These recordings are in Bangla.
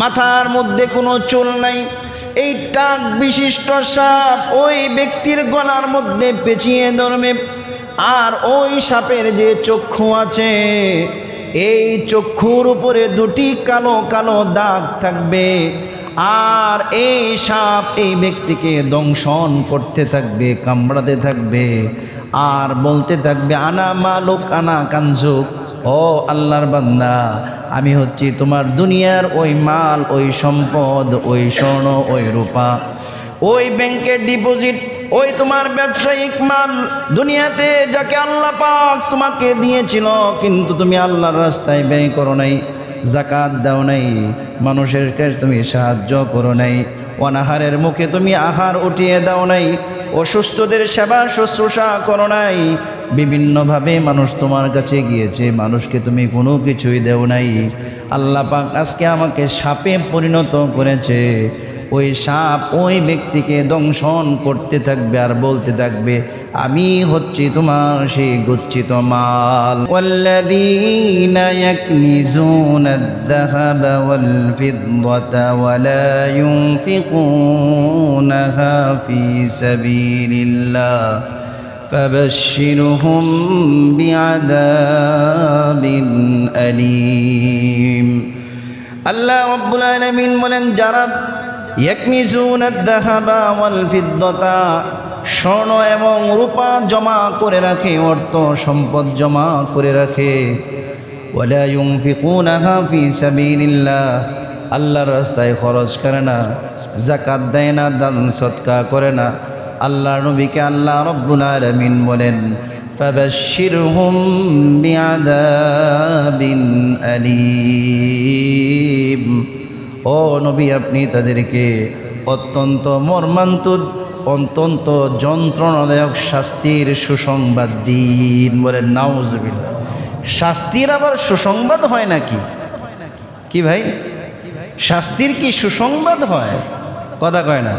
মাথার মধ্যে কোনো চুল নাই। এই টাক বিশিষ্ট সাপ ওই ব্যক্তির গলার মধ্যে পেঁচিয়ে ধরবে। আর ওই সাপের যে চক্ষু আছে এই চক্ষুর উপরে দুটি কালো কালো দাগ থাকবে, আর এই সাপ এই ব্যক্তিকে দংশন করতে থাকবে, কামড়াতে থাকবে, আর বলতে থাকবে, আনা মালুক, আনা কানজুক, ও আল্লাহর বান্দা, আমি হচ্ছি তোমার দুনিয়ার ওই মাল, ওই সম্পদ, ওই স্বর্ণ, ওই রূপা। ওই ব্যাংকের ডিপোজিট, ওই তোমার ব্যবসায়িক মাল দুনিয়াতে যাকে আল্লাহ পাক তোমাকে দিয়েছিল, কিন্তু তুমি আল্লাহর রাস্তায় ব্যয় করো নাই জাকাত দাও নাই, মানুষের কাছে তুমি সাহায্য করো নাই, অনাহারের মুখে তুমি আহার উঠিয়ে দাও নাই, অসুস্থদের সেবা শুশ্রূষা করো নাই, বিভিন্নভাবে মানুষ তোমার কাছে গিয়েছে, মানুষকে তুমি কোনো কিছুই দেও নাই। আল্লাহ পাক আজকে আমাকে সাপে পরিণত করেছে। ওই সাপ ওই ব্যক্তিকে দংশন করতে থাকবে আর বলতে থাকবে আমি হচ্ছি তোমার সেই গচ্ছিত মাল والذين يكنزون الذهب والفضة ولا ينفقونها في سبيل الله فبشرهم بعذاب أليم আল্লাহ রব্বুল আলামিন বলেন যারা ইয়াকনিজুন আদ-দাহাবা ওয়াল ফিদ্দাতা স্বর্ণ এবং রূপা জমা করে রাখে অর্থ সম্পদ জমা করে রাখে ওয়ালা ইউনফিকুনাহা ফি সাবিলিল্লাহ আল্লাহর রাস্তায় খরচ করে না জাকাত দেয় না দান সৎকা করে না আল্লাহর নবীকে আল্লাহ রব্বুল আলামিন বলেন فبشرهم بعذاب أليم ও নবী, আপনি তাদেরকে অত্যন্ত মর্মান্তুদ অত্যন্ত যন্ত্রণাদায়ক শাস্তির সুসংবাদ দিন বলেন নাউজবিল্লা শাস্তির আবার সুসংবাদ হয় নাকি? কি ভাই? শাস্তির কি সুসংবাদ হয়? কথা কয় না।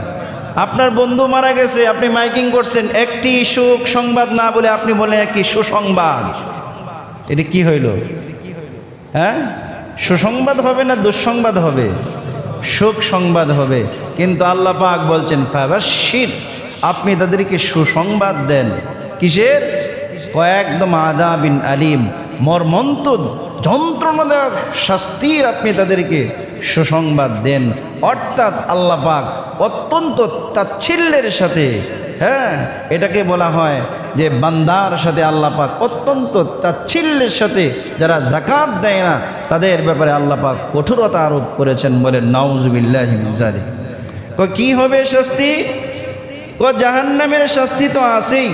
আপনার বন্ধু মারা গেছে, আপনি মাইকিং করছেন, একটি সুখ সংবাদ না বলে আপনি বলেন একটি সুসংবাদ। এটা কি হইল? হ্যাঁ? সুসংবাদ হবে না দুঃসংবাদ হবে? সুখ সংবাদ হবে। কিন্তু আল্লাহ পাক বলছেন ফাবাশির আপনি তাদেরকে সুসংবাদ দেন। কিসের? কয়েকদম আদা বিন আলিম মর্মন্ত যন্ত্রণাদায়ক শাস্তির আপনি তাদেরকে সুসংবাদ দেন। অর্থাৎ আল্লাহ পাক অত্যন্ত তাচ্ছিল্যের সাথে হ্যাঁ এটাকে বলা হয় যে বান্দার সাথে আল্লাহ পাক অত্যন্ত তাচ্ছিল্যের সাথে যারা জাকাত দেয় না, তাদের ব্যাপারে আল্লাহ পাক কঠোরতা আরোপ করেছেন বলে নাউজুবিল্লাহ জালি কি হবে শাস্তি? ও জাহান্নামের শাস্তি তো আছেই,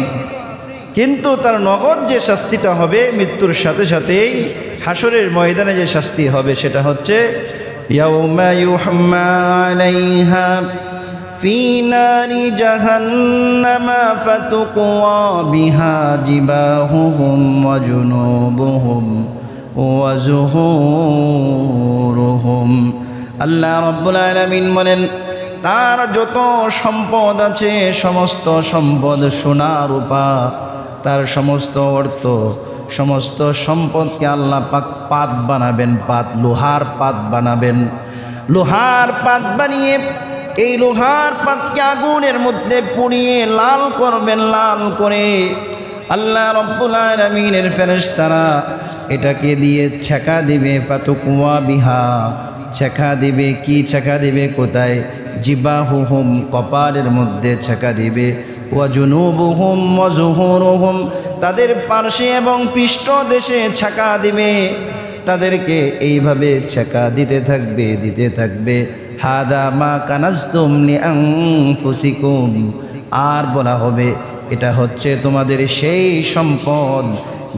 কিন্তু তার নগদ যে শাস্তিটা হবে মৃত্যুর সাথে সাথেই হাসরের ময়দানে যে শাস্তি হবে সেটা হচ্ছে, ইয়াউমা ইউহাম্মা আলাইহা في نار جهنم فتقوى بها جباههم وجنوبهم وزهورهم আল্লাহ রব্বুল আলামিন বলেন তার যত সম্পদ আছে সমস্ত সম্পদ সোনা রূপা তার সমস্ত অর্থ সমস্ত সম্পদকে আল্লাহ পাক পাত বানাবেন পাত লোহার পাত বানাবেন লোহার পাত বানিয়ে এই লোহার পাতকে আগুনের মধ্যে পুড়িয়ে লাল করবেন, লাল করে। আল্লাহ রব্বুল আলমিনের ফেরেশতারা এটাকে দিয়ে ছেঁকা দিবে পাতুকুয়া বিহা। ছেঁকা দিবে কি? ছেঁকা দিবে কোথায়? জিবাহুহুম, কপালের মধ্যে ছেঁকা দিবে। ওয়াজুনুবুহুম ওয়াজুহুরুহুম তাদের পার্শ্বে এবং পৃষ্ঠ দেশে ছেঁকা দিবে। তাদেরকে এইভাবে ছেঁকা দিতে থাকবে দিতে থাকবে। হাদা মা কানাজতুম লিআনফুসিকুম। আর বলা হবে, এটা হচ্ছে তোমাদের সেই সম্পদ,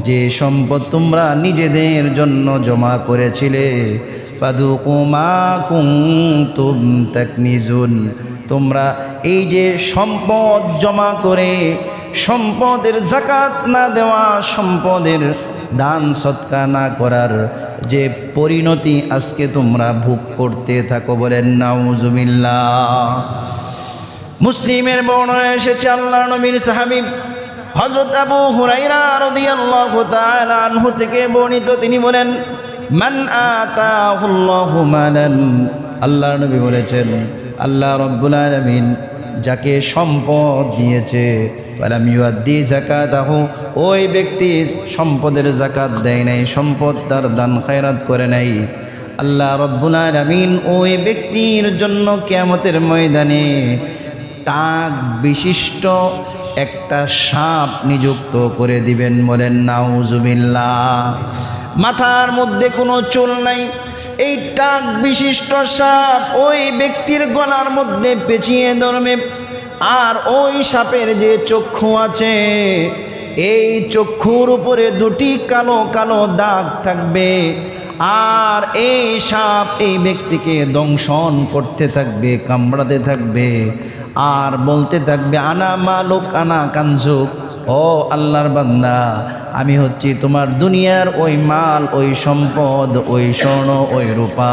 যে সম্পদ তোমরা নিজেদের জন্য জমা করেছিলে। তোমরা এই যে সম্পদ জমা করে, সম্পদের জাকাত না দেওয়া, সম্পদের দান সৎকা না করার যে পরিণতি আজকে তোমরা ভোগ করতে থাকো বলেন নাউজুবিল্লা মুসলিমের বর্ণনা এসেছে আল্লাহ নবীর সাহাবি হজরত আবু হুরাইরা রাদিয়াল্লাহু তাআলা আনহু থেকে বর্ণিত, তিনি বলেন, মান আতাহুল্লাহু মালান। আল্লাহ নবী বলেছেন, আল্লাহ রব্বুল আলামিন যাকে সম্পদ দিয়েছে। ফালাম ইউআদ্দি যাকাতাহু, ওই ব্যক্তি সম্পদের জাকাত দেয় নাই, সম্পদ তার দান খায়রাত করে নাই। আল্লাহ রব্বুল আমিন ওই ব্যক্তির জন্য কিয়ামতের ময়দানে টাক বিশিষ্ট একটা সাপ নিযুক্ত করে দিবেন বলেন, নাউজুবিল্লাহ। মাথার মধ্যে কোনো চুল নাই। এই টাক বিশিষ্ট সাপ ওই ব্যক্তির গলার মধ্যে পেঁচিয়ে ধরবে। আর ওই সাপের যে চক্ষু আছে, এই চক্ষুর উপরে দুটি কালো কালো দাগ থাকবে। আর এই সাপ এই ব্যক্তিকে দংশন করতে থাকবে, কামড়াতে থাকবে, আর বলতে থাকবে, আনা মালুক, আনা কানজুক, ও আল্লাহর বান্দা, আমি হচ্ছি তোমার দুনিয়ার ওই মাল, ওই সম্পদ, ওই স্বর্ণ, ওই রূপা,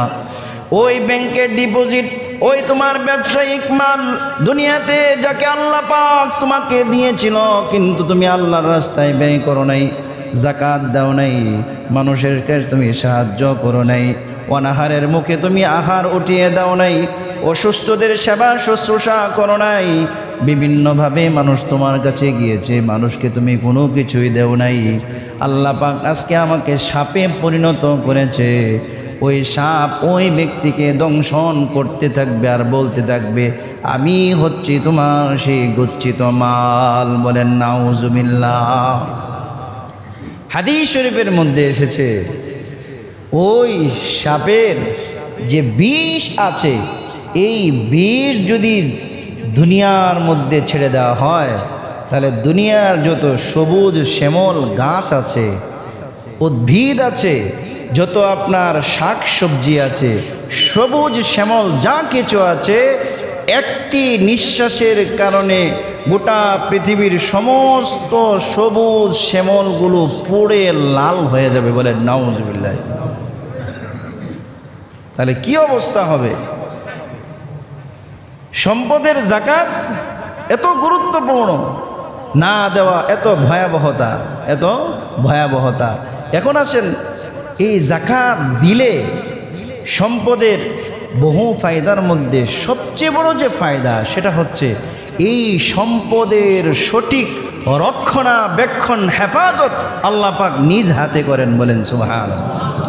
ওই ব্যাংকের ডিপোজিট ওই তোমার ব্যবসায়িক মাল, দুনিয়াতে যাকে আল্লাহ পাক তোমাকে দিয়েছিল, কিন্তু তুমি আল্লাহর রাস্তায় ব্যয় করো নাই। জাকাত দাও নাই। মানুষের কাছে তুমি সাহায্য করো নাই। অনাহারের মুখে তুমি আহার উঠিয়ে দাও নাই। অসুস্থদের সেবা শুশ্রূষা করো নাই। বিভিন্নভাবে মানুষ তোমার কাছে গিয়েছে, মানুষকে তুমি কোনো কিছুই দেও নাই। আল্লাহ পাক আজকে আমাকে সাপে পরিণত করেছে। ওই সাপ ওই ব্যক্তিকে দংশন করতে থাকবে আর বলতে থাকবে, আমি হচ্ছি তোমার সেই গচ্ছিত মাল। বলেন, নাউজুবিল্লাহ। হাদিস শরীফের মধ্যে এসেছে, ওই সাপের যে বিষ আছে, এই বিষ যদি দুনিয়ার মধ্যে ছেড়ে দেওয়া হয়, তাহলে দুনিয়ার যত সবুজ শ্যামল গাছ আছে, উদ্ভিদ আছে, যত আপনার শাক সবজি আছে, সবুজ শ্যামল যা কিছু আছে একটি নিঃশ্বাসের কারণে গোটা পৃথিবীর সমস্ত সবুজ শ্যামলগুলো পড়ে লাল হয়ে যাবে বলে নাউজবিল্লাহ। তাহলে কি অবস্থা হবে? সম্পদের জাকাত এত গুরুত্বপূর্ণ, না দেওয়া এত ভয়াবহতা এত ভয়াবহতা। এখন আসেন, এই জাকাত দিলে সম্পদের বহু ফায়দার মধ্যে সবচেয়ে বড় যে ফায়দা, সেটা হচ্ছে এই সম্পদের সঠিক রক্ষণাবেক্ষণ, হেফাজত আল্লাপাক নিজ হাতে করেন বলেন সুবহান